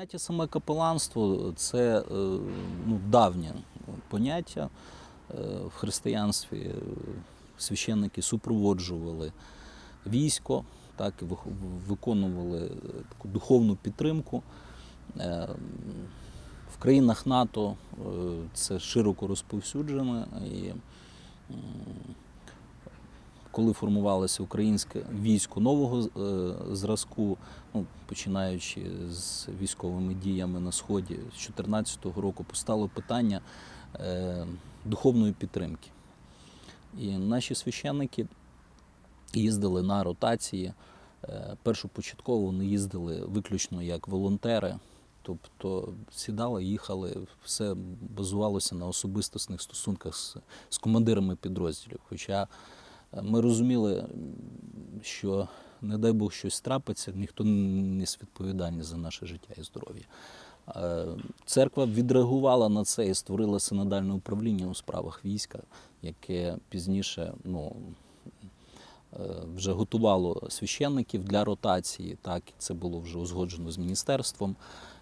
Поняття саме капеланство це е, ну, давнє поняття Е, в християнстві. е, Священники супроводжували військо, так, виконували таку духовну підтримку. В країнах НАТО це широко розповсюджено. І коли формувалося українське військо нового е, зразку, ну, починаючи з військовими діями на сході, з 2014 року постало питання е, духовної підтримки. І наші священники їздили на ротації. Е, Першопочатково вони їздили виключно як волонтери, тобто сідали, їхали, все базувалося на особистісних стосунках з, з командирами підрозділів. Хоча ми розуміли, що не дай Бог щось трапиться, ніхто не несе відповідальність за наше життя і здоров'я. Е, Церква відреагувала на це і створила синодальне управління у справах війська, яке пізніше ну, е, вже готувало священників для ротації. Так, це було вже узгоджено з міністерством.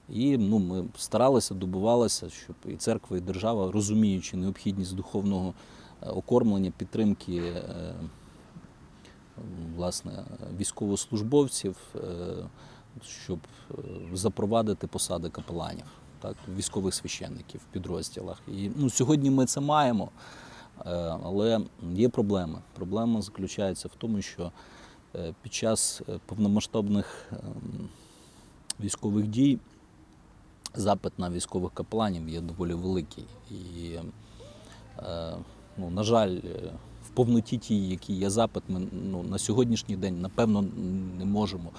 І ну, ми старалися, добувалися, щоб і церква, і держава, розуміючи необхідність духовного окормлення, підтримки е, власне, військовослужбовців, е, щоб е, запровадити посади капеланів, так, військових священників в підрозділах. І ну, сьогодні ми це маємо, е, але є проблеми. Проблема заключається в тому, що е, під час е, повномасштабних ем, військових дій запит на військових капеланів є доволі великий. І, е, ну, на жаль, е, в повноті тій, який є запит, ми ну, на сьогоднішній день, напевно, не можемо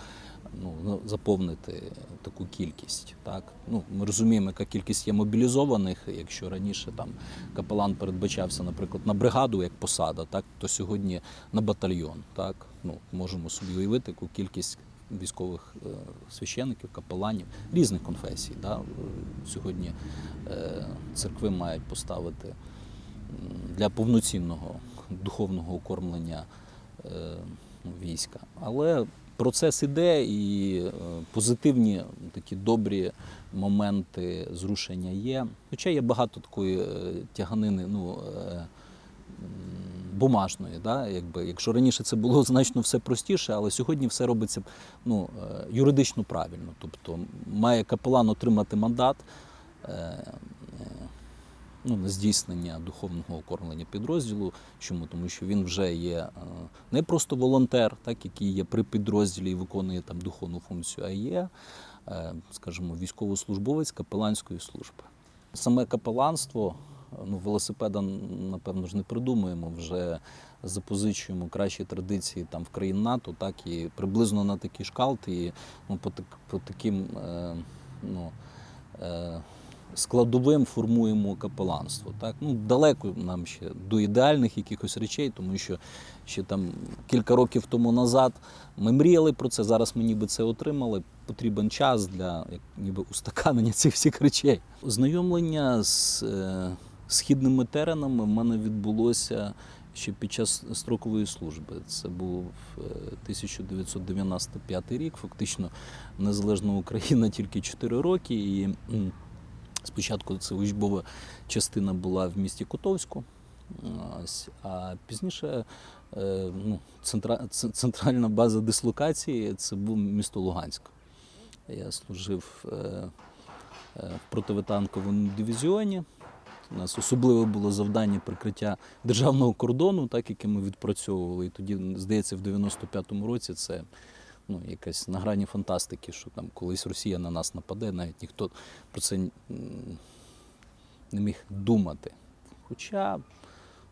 ну, заповнити таку кількість. Так? Ну, ми розуміємо, яка кількість є мобілізованих. Якщо раніше там капелан передбачався, наприклад, на бригаду як посада, так, то сьогодні на батальйон. Так? Ну, можемо собі уявити, яку кількість військових е, священиків, капеланів різних конфесій. Да? Е, Сьогодні церкви мають поставити для повноцінного духовного окормлення е, війська. Але процес іде і е, позитивні такі добрі моменти зрушення є. Хоча є багато такої е, тяганини, ну. Бумажної, да, якби, якщо раніше це було значно все простіше, але сьогодні все робиться ну, юридично правильно. Тобто має капелан отримати мандат ну, на здійснення духовного окормлення підрозділу. Чому? Тому що він вже є е, не просто волонтер, так, який є при підрозділі і виконує там духовну функцію, а є, е, скажімо, військовослужбовець капеланської служби. Саме капеланство, ну, велосипеда, напевно ж, не придумуємо, вже запозичуємо кращі традиції там в країн НАТО, так і приблизно на такі шкалти, і ну, по, по таким е, ну, е, складовим формуємо капеланство. Так? Ну, далеко нам ще до ідеальних якихось речей, тому що ще там кілька років тому назад ми мріяли про це, зараз ми ніби це отримали. Потрібен час для як, ніби устаканення цих всіх речей. Знайомлення з е, східними теренами в мене відбулося ще під час строкової служби. Це був е, 1995 рік, фактично незалежна Україна тільки 4 роки. І спочатку це учбова частина була в місті Котовську. А пізніше е, ну, центра, центральна база дислокації це був місто Луганськ. Я служив е, е, в противотанковому дивізіоні. У нас особливе було завдання прикриття державного кордону, так яке ми відпрацьовували. І тоді, здається, в 95-му році це ну, якась на грані фантастики, що там колись Росія на нас нападе, навіть ніхто про це не міг думати. Хоча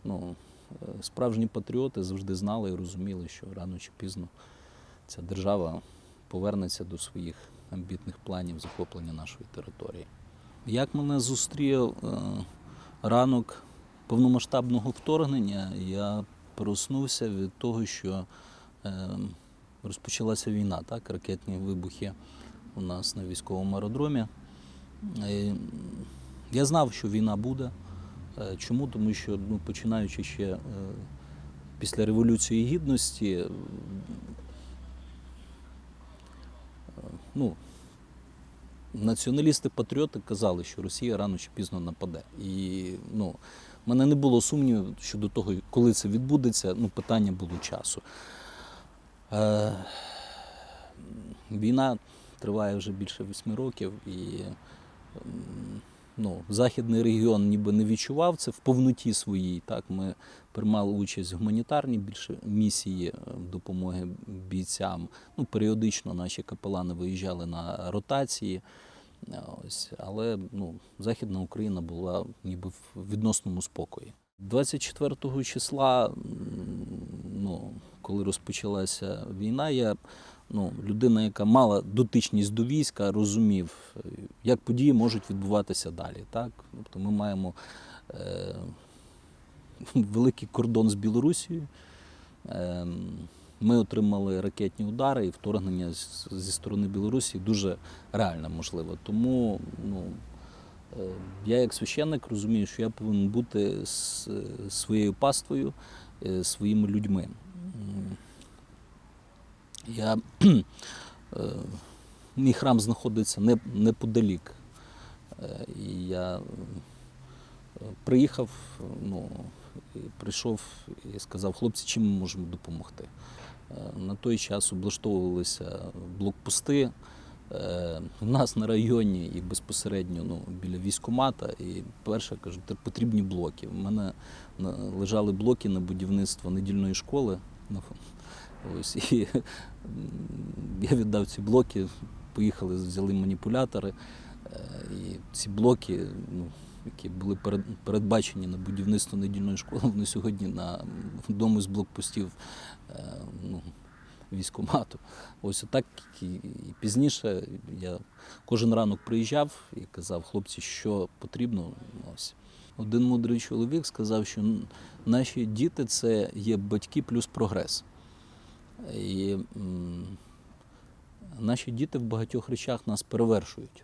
ну, е, справжні патріоти завжди знали і розуміли, що рано чи пізно ця держава повернеться до своїх амбітних планів захоплення нашої території. Як мене зустрів е, ранок повномасштабного вторгнення, я проснувся від того, що е, розпочалася війна, так, ракетні вибухи у нас на військовому аеродромі. Е, Я знав, що війна буде. Е, Чому? Тому що ну, починаючи ще е, після Революції Гідності, ну, націоналісти-патріоти казали, що Росія рано чи пізно нападе. І ну, в мене не було сумнівів щодо того, коли це відбудеться. Ну, питання було часу. Е, війна триває вже більше восьми років, і ну, західний регіон ніби не відчував це в повноті своїй. Так, ми приймали участь в гуманітарній більше місії е, допомоги бійцям. Ну, періодично наші капелани виїжджали на ротації. Е, Ось, але ну, Західна Україна була ніби в відносному спокої. 24 числа, коли розпочалася війна, я ну, людина, яка мала дотичність до війська, розумів, е, як події можуть відбуватися далі. Так? Тобто ми маємо е, великий кордон з Білорусією. Е, ми отримали ракетні удари і вторгнення зі сторони Білорусі дуже реально можливо. Тому ну, е, я як священник розумію, що я повинен бути з е, своєю паствою, своїми людьми. Я, е, мій храм знаходиться не, неподалік. Е, І я е, приїхав, ну, і прийшов і сказав, хлопці, чим ми можемо допомогти. На той час облаштовувалися блокпости. У нас на районі і безпосередньо ну, біля військомата. І перше кажу, «Тр- потрібні блоки. У мене лежали блоки на будівництво недільної школи. Ось, і я віддав ці блоки, поїхали, взяли маніпулятори. е, І ці блоки, ну, які були передбачені на будівництво недільної школи, вони сьогодні на одному з блокпостів е, ну, військомату. Ось отак і, і пізніше я кожен ранок приїжджав і казав, хлопці, що потрібно. Ось. Один мудрий чоловік сказав, що наші діти це є батьки плюс прогрес. І наші діти в багатьох речах нас перевершують.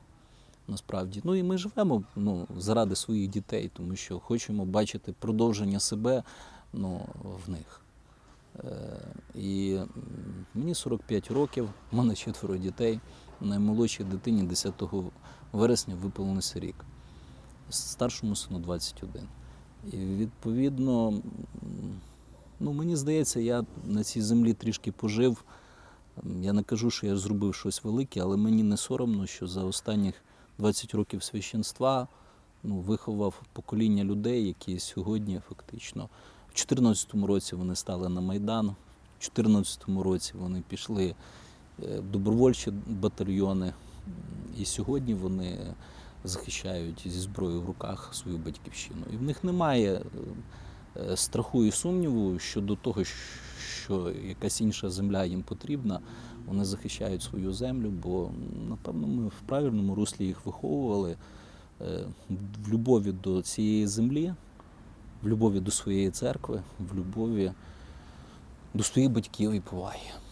Насправді. Ну і ми живемо ну, заради своїх дітей, тому що хочемо бачити продовження себе ну, в них. Е, і мені 45 років, в мене четверо дітей. Наймолодшій дитині 10 вересня виповнився рік. Старшому сину 21. І відповідно, ну, мені здається, я на цій землі трішки пожив. Я не кажу, що я зробив щось велике, але мені не соромно, що за останніх 20 років священства ну, виховав покоління людей, які сьогодні фактично в 2014 році вони стали на Майдан, в 2014 році вони пішли е, в добровольчі батальйони, і сьогодні вони захищають зі зброєю в руках свою батьківщину. І в них немає е, е, страху і сумніву щодо того, що якась інша земля їм потрібна. Вони захищають свою землю, бо напевно ми в правильному руслі їх виховували е, в любові до цієї землі, в любові до своєї церкви, в любові до своїх батьків і поваги.